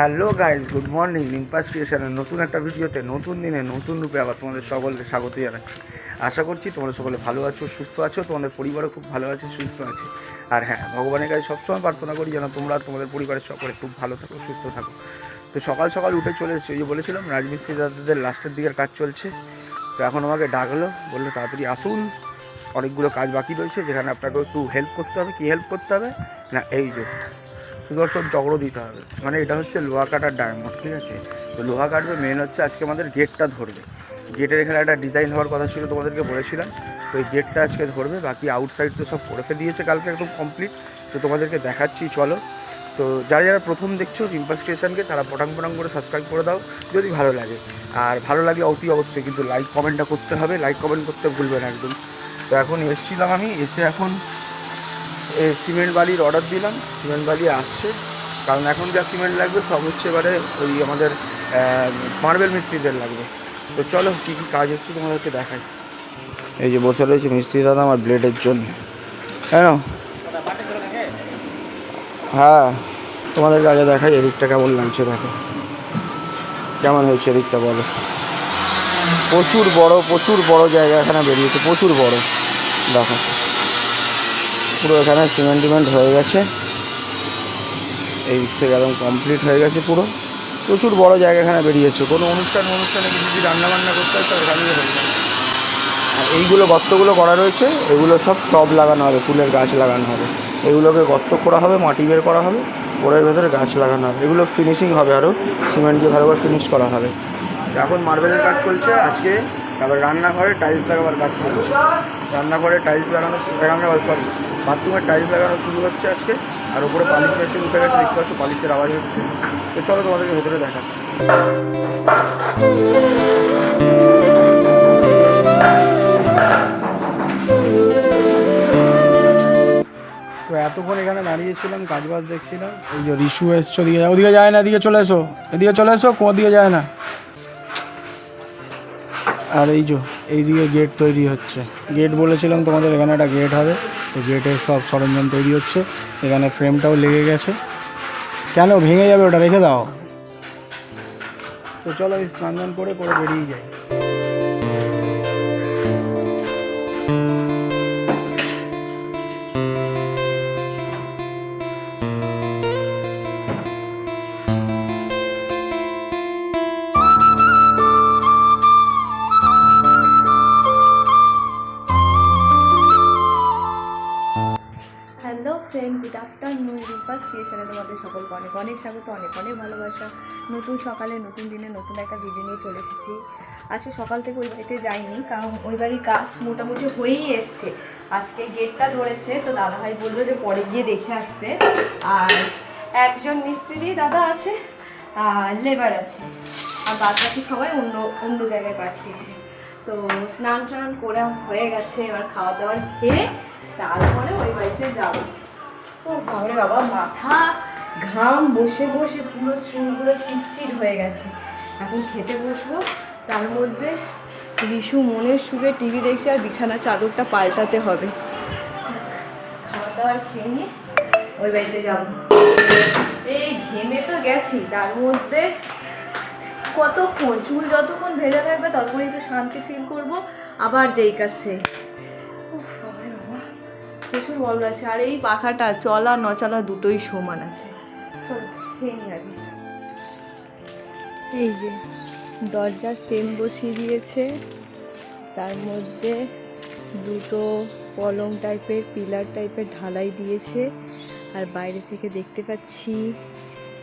Hello guys good morning. নিম্পাস ক্রিয়েশনের নতুন একটা ভিডিওতে, নতুন দিনে, নতুন রূপে আবার তোমাদের সকলকে স্বাগত জানাচ্ছি। আশা করছি তোমরা সকলে ভালো আছো, সুস্থ আছো, তোমাদের পরিবারও খুব ভালো আছে, সুস্থ আছে। আর হ্যাঁ ভগবানের কাছে সবসময় প্রার্থনা করি যেন তোমরা তোমাদের পরিবারের সকলে খুব ভালো থাকো, সুস্থ থাকো। তো সকাল সকাল উঠে চলে এসেছি যে বলেছিলাম, রাজমিস্ত্রি দাদাদের লাস্টের দিকের কাজ চলছে। তো এখন আমাকে ডাকলো, বলল তাড়াতাড়ি আসুন। অনেকগুলো কাজ বাকি রয়েছে, যেখানে আপনাকে একটু হেল্প করতে হবে। কী হেল্প করতে হবে? না, এই যে সুদর্শন চক্র দিতে হবে। মানে এটা হচ্ছে লোহা কাটার ডায়মন্ড, ঠিক আছে? তো লোহা কাটবে মেন হচ্ছে আজকে আমাদের গেটটা ধরবে। গেটের এখানে একটা ডিজাইন হওয়ার কথা ছিল, তোমাদেরকে বলেছিলাম। তো এই গেটটা আজকে ধরবে, বাকি আউটসাইড তো সব করে দিয়েছে কালকে একদম কমপ্লিট তো তোমাদেরকে দেখাচ্ছি, চলো। তো যারা যারা প্রথম দেখছ রিম্পা স্টেশনকে তারা পটাং পটাং করে সাবস্ক্রাইব করে দাও, যদি ভালো লাগে। আর ভালো লাগে অতি অবশ্যই, কিন্তু লাইক কমেন্টটা করতে হবে। লাইক কমেন্ট করতে ভুলবে না একদম। তো এখন এসেছিলাম আমি, এসে এখন সিমেন্ট বালির অর্ডার দিলাম, সিমেন্ট বালি আসছে। কারণ এখন যা সিমেন্ট লাগবে সব হচ্ছে এবারে ওই আমাদের মার্বেল মিস্ত্রিদের লাগবে। তো চলো কী কী কাজ হচ্ছে তোমাদেরকে দেখাই। এই যে বসে রয়েছে মিস্ত্রি দাদা আমার ব্লেডের জন্য। হ্যাঁ না? হ্যাঁ তোমাদের কাছে দেখাই, এদিকটা কেমন লাগছে দেখো। কেমন হয়েছে এদিকটা বলো। প্রচুর বড় প্রচুর বড় জায়গা এখানে বেরিয়েছে, প্রচুর বড়। দেখো। পুরো এখানে সিমেন্ট টিমেন্ট হয়ে গেছে। এই থেকে একদম কমপ্লিট হয়ে গেছে পুরো। প্রচুর বড় জায়গা এখানে বেরিয়েছে। কোনো অনুষ্ঠান অনুষ্ঠানে কিছু যদি রান্না বান্না করতে হয় তো এখানেই হয়ে যাবে। আর এইগুলো গর্তগুলো করা রয়েছে, এগুলো সব টব লাগানো হবে, ফুলের গাছ লাগানো হবে। এগুলোকে গর্ত করা হবে, মাটি বের করা হবে ওরের ভেতরে গাছ লাগানো হবে। এগুলো ফিনিশিং হবে আরও সিমেন্ট দিয়ে ভালো করে ফিনিশ করা হবে। এখন মার্বেলের কাজ চলছে, আজকে তারপর রান্নাঘরে টাইলস লাগাবার কাজ চলছে। রান্নাঘরে টাইলস লাগানো লাগানো সরি বাথরুমের টাইলস লাগানো শুরু হচ্ছে আজকে আর উপরে পালিশ মেশিন উঠে গেছে দেখতে পাচ্ছ পালিশের আওয়াজ হচ্ছে। তো চলো তোমাদেরকে ভেতরে দেখা তো এতক্ষণ এখানে দাঁড়িয়েছিলাম কাজ বাজ দেখছিলাম। এই যে রিশু এসছো ওদিকে যায় ওদিকে যায় না এদিকে চলে এসো। এদিকে চলে এসো কোনো দিকে যায় না। আর এই যে এইদিকে গেট তৈরি হচ্ছে। গেট বলেছিলাম তোমাদের, এখানে একটা গেট হবে। তো গেটের সব সরঞ্জাম তৈরি হচ্ছে। এখানে ফ্রেমটাও লেগে গেছে। কেন ভেঙে যাবে ওটা? রেখে দাও। তো চলো এই স্নান করে পরে বেরিয়ে যাই। সকলকে অনেক অনেক স্বাগত, অনেক অনেক ভালোবাসা। নতুন সকালে, নতুন দিনে, নতুন একটা ভিডিও নিয়ে চলে এসেছি। আজকে সকাল থেকে ওই বাড়িতে যাইনি, কারণ ওই বাড়ির কাজ মোটামুটি হয়েই এসছে। আজকে গেটটা ধরেছে, তো দাদাভাই বলল যে পরে গিয়ে দেখে আসতে। আর একজন মিস্ত্রি দাদা আছে, আর লেবার আছে। আর বাদ বাকি সবাই অন্য অন্য জায়গায় পাঠিয়েছে। তো স্নান টান করে হয়ে গেছে, এবার খাওয়া দাওয়ার খেয়ে তারপরে ওই বাড়িতে যাব। ও বাবা, মাথা ঘাম বসে বসে পুরো চুলগুলো চিটচিট হয়ে গেছে। এখন খেতে বসবো, তার মধ্যে রিশু মনের সুখে টিভি দেখছে আর বিছানা চাদরটা পাল্টাতে হবে। খাওয়া দাওয়ার খেয়ে নিয়ে ওই বাড়িতে যাব। এই ঘেমে তো গেছি, তার মধ্যে কতক্ষণ, চুল যতক্ষণ ভেজা থাকবে ততক্ষণ একটু শান্তি ফিল করব, আবার যেই কাছে প্রচুর বল আছে। আর এই পাখাটা চলা নচলা দুটোই সমান আছে। এই যে, দরজার ফ্রেম বসিয়ে দিয়েছে। তার মধ্যে দুটো পলং টাইপের, পিলার টাইপের ঢালাই দিয়েছে। আর বাইরে থেকে দেখতে পাচ্ছি,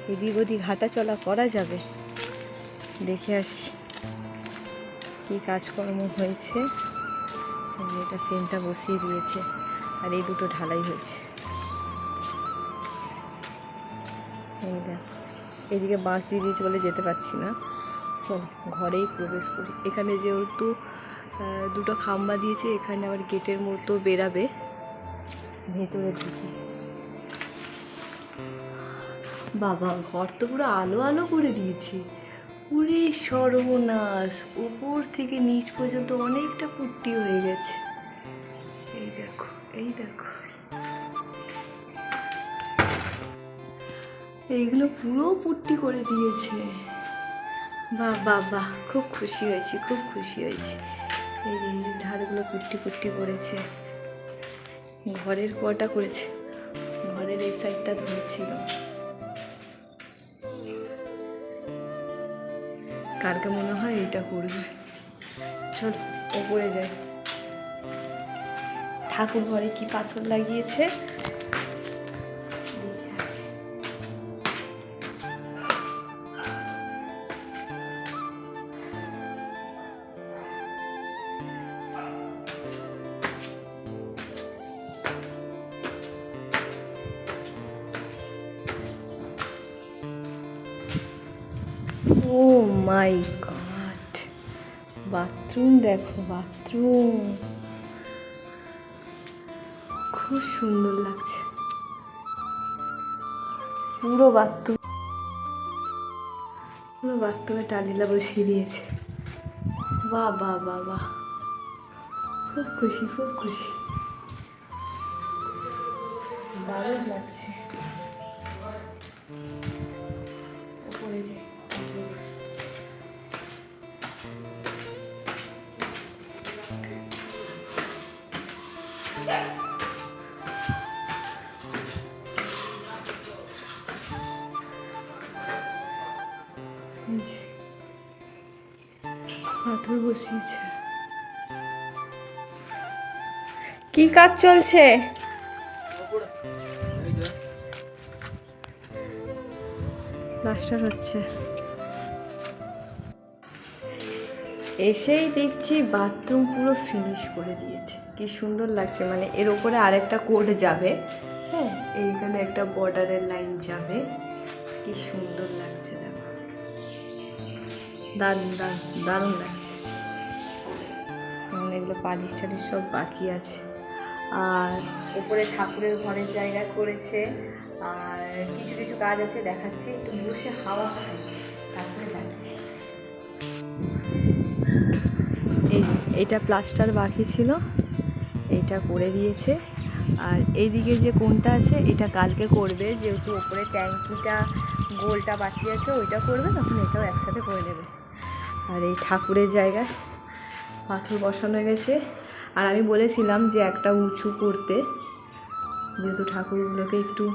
এদিক ওদিক হাঁটা চলা করা যাবে। দেখে আসি কী কাজকর্ম হয়েছে। এটা ফ্রেমটা বসিয়ে দিয়েছে। আর এই দুটো ঢালাই হয়েছে। এই দেখ, এদিকে বাস দিয়ে দিয়েছে বলে যেতে পারছি না। চল, ঘরেই প্রবেশ করি। এখানে যেহেতু দুটো খাম্বা দিয়েছে, এখানে আবার গেটের মতো বেরাবে। ভেতরে ঢুকি। বাবা, ঘর তো পুরো আলো আলো করে দিয়েছে। পুরে সর্বনাশ উপর থেকে নিচ পর্যন্ত অনেকটা পুট্টি হয়ে গেছে। এই দেখো এই দেখো। এইগুলো পুরো পুট্টি করে দিয়েছে। বা বাহ বাহ, খুব খুশি হয়েছি, খুব খুশি হয়েছি। এই যে ধারগুলো পুট্টি পুট্টি করেছে। ঘরের কটা করেছে। ঘরের এই সাইডটা ধরছিল। কারকে মনে হয় এইটা করবে। চল, ওপরে যাই। ঠাকুর ঘরে কি পাথর লাগিয়েছে? My god. বাথরুম দেখো, বাথরুম। খুব সুন্দর লাগছে। পুরো বাথরুম পুরো বাথরুমে টালিলা বসিয়ে দিয়েছে। বাহ বাহ বাহ বাহ। খুব খুশি খুব খুশি। দারুণ লাগছে। পাথর বসিয়েছে কি কাজ চলছে প্লাস্টার হচ্ছে এসেই দেখছি বাথরুম পুরো ফিনিশ করে দিয়েছে। কি সুন্দর লাগছে মানে এর উপরে আরেকটা কোড যাবে। হ্যাঁ এইখানে একটা বর্ডারের লাইন যাবে। কি সুন্দর লাগছে দেখো। দারুণ দারুণ লাগছে। এগুলো পালিশ টালিশ সব বাকি আছে। আর উপরে ঠাকুরের ঘরের জায়গা করেছে। আর কিছু কিছু কাজ আছে, দেখাচ্ছি। একটু বসে হাওয়া খাই, তারপরে যাচ্ছি। এই এইটা প্লাস্টার বাকি ছিল। এইটা করে দিয়েছে। আর এইদিকে যে কোনটা আছে, এটা কালকে করবে। যেহেতু ওপরে ট্যাঙ্কিটা, গোলটা বাকি আছে, ওইটা করবে, তখন এটাও একসাথে করে নেবে আর এই ঠাকুরের জায়গায় পাথর বসানো গেছে। আর আমি বলেছিলাম যে একটা উঁচু করতে, যেহেতু ঠাকুরগুলোকে একটু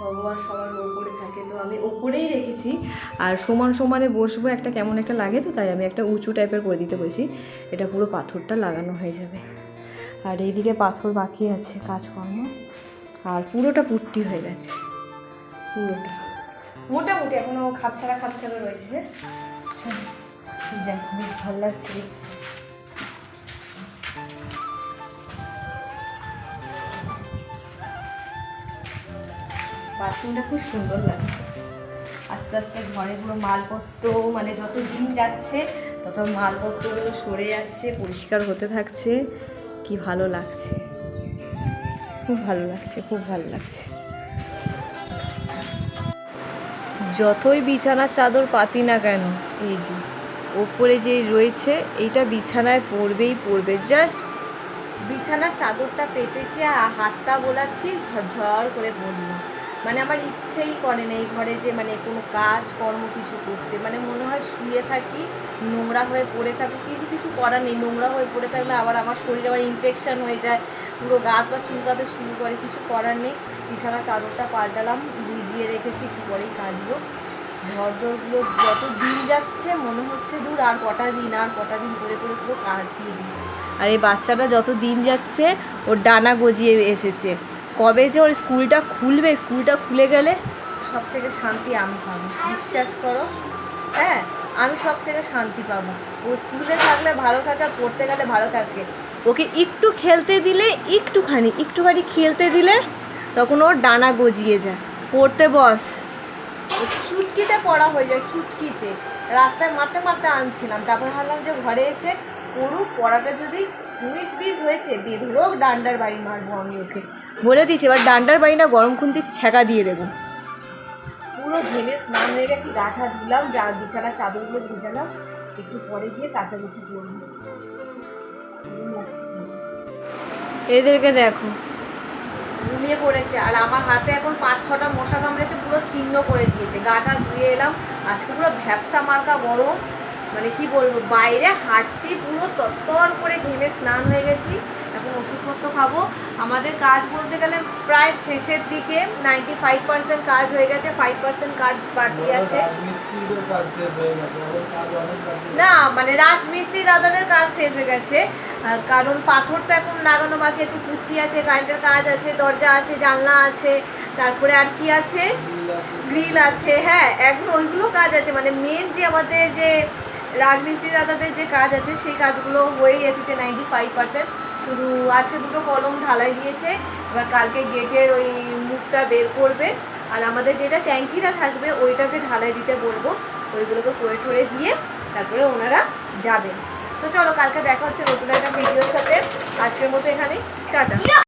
ভগবান সবার ওপরে থাকে, তো আমি ওপরেই রেখেছি। আর সমান সমানে বসবো একটা কেমন একটা লাগে তো, তাই আমি একটা উঁচু টাইপের করে দিতে বলছি। এটা পুরো পাথরটা লাগানো হয়ে যাবে। আর এইদিকে পাথর বাকি আছে, কাজকর্ম। আর পুরোটা পুট্টি হয়ে গেছে। পুরোটা। মোটামুটি এখনও খাপছাড়া খাপছাড়া রয়েছে। চলো। যাই বেশ ভালো লাগছে। বাথরুমটা খুব সুন্দর লাগছে। আস্তে আস্তে ঘরে পুরো মালপত্র মানে যত দিন যাচ্ছে, তত মালপত্রগুলো সরে যাচ্ছে, পরিষ্কার হতে থাকছে। কি ভালো লাগছে। খুব ভালো লাগছে, খুব ভালো লাগছে। যতই বিছানার চাদর পাতি না কেন, এই যে। ওপরে যে রয়েছে, এইটা বিছানায় পড়বেই পড়বে। জাস্ট বিছানার চাদরটা পেতেছে আর হাতটা বোলাচ্ছি, ঝরঝর করে পড়ল মানে আমার ইচ্ছেই করে না এই ঘরে যে মানে কোনো কাজ, কর্ম কিছু করতে। মানে মনে হয় শুয়ে থাকি, নোংরা হয়ে পড়ে থাকি, কিন্তু কিছু করার নেই। নোংরা হয়ে পড়ে থাকলে আবার আমার শরীরে আবার ইনফেকশান হয়ে যায়। পুরো গা পা চুলকাতে শুরু করে, কিছু করার নেই। বিছানা চাদরটা পাল্টালাম, ভিজিয়ে রেখেছি একটু পরেই কাচবো ঘরদোরগুলো যত দিন যাচ্ছে, মনে হচ্ছে দূর আর কটা দিন, আর কটা দিন করে করে পুরো কাটিয়ে দিই। আর এই বাচ্চাটা যত দিন যাচ্ছে, ওর ডানা গজিয়ে এসেছে। কবে যে ওর স্কুলটা খুলবে, স্কুলটা খুলে গেলে সব থেকে শান্তি আমি পাবো। বিশ্বাস করো হ্যাঁ আমি সব থেকে শান্তি পাবো। ও স্কুলে থাকলে ভালো থাকে, আর পড়তে গেলে ভালো থাকে। ওকে একটু খেলতে দিলে, একটুখানি একটুখানি খেলতে দিলে তখন ওর ডানা গজিয়ে যায়। পড়তে বস। চুটকিতে পড়া হয়ে যায়, চুটকিতে। রাস্তায় মারতে মারতে আনছিলাম। তারপর ভাবলাম যে ঘরে এসে পড়ুক, পড়াটা যদি উনিশ বিশ হয়েছে, বেধরক ডান্ডার বাড়ি মারবো আমি ওকে। বলে দিয়েছি, এবার ডান্ডার বাড়ি না গরম খুন্তির ছ্যাঁকা দিয়ে দেবো। পুরো ঘেমে স্নান হয়ে গেছি গাঠা ধুলাম, যা বিছানা, চাদরগুলো ভিজালাম, একটু পরে গিয়ে কাচাকুচি করব। এদেরকে দেখো। ঘুমিয়ে পড়েছে। আর আমার হাতে এখন পাঁচ, ছটা মশা কামড়েছে, পুরো চিহ্ন করে দিয়েছে। গাটা ধুয়ে এলাম। আজকে পুরো ভ্যাপসা মার্কা গরম। মানে কি বলব, বাইরে হাঁটছি, পুরো তত্তর করে ঘেমে স্নান হয়ে গেছি। ওষুধপত্র খাব। আমাদের কাজ বলতে গেলে প্রায় শেষের দিকে নাইনটি ফাইভ পার্সেন্ট কাজ হয়ে গেছে ফাইভ পার্সেন্ট কাজ বাকি আছে। না মানে রাজমিস্ত্রি দাদাদের কাজ শেষ হয়ে গেছে। কারণ পাথর তো এখন লাগানো বাকি আছে পুট্টি আছে কারেন্টের কাজ আছে দরজা আছে জানলা আছে তারপরে আর কি আছে? গ্রিল আছে। হ্যাঁ এগুলো ওইগুলো কাজ আছে। মানে মেন যে আমাদের যে রাজমিস্ত্রি দাদাদের যে কাজ আছে সেই কাজগুলো হয়েই এসেছে নাইনটি ফাইভ পার্সেন্ট শুধু আজকে দুটো কলম ঢালাই দিয়েছে, এবার কালকে গেটের ওই মুখটা বের করবে, আর আমাদের যেটা ট্যাঙ্কিটা থাকবে ওইটাকে ঢালাই দিতে বলব, ওইগুলোকে করে ঠরে দিয়ে তারপরে ওনারা যাবেন। তো চলো কালকে দেখা হচ্ছে নতুন একটা ভিডিওর সাথে, আজকের মতো এখানে টাটা।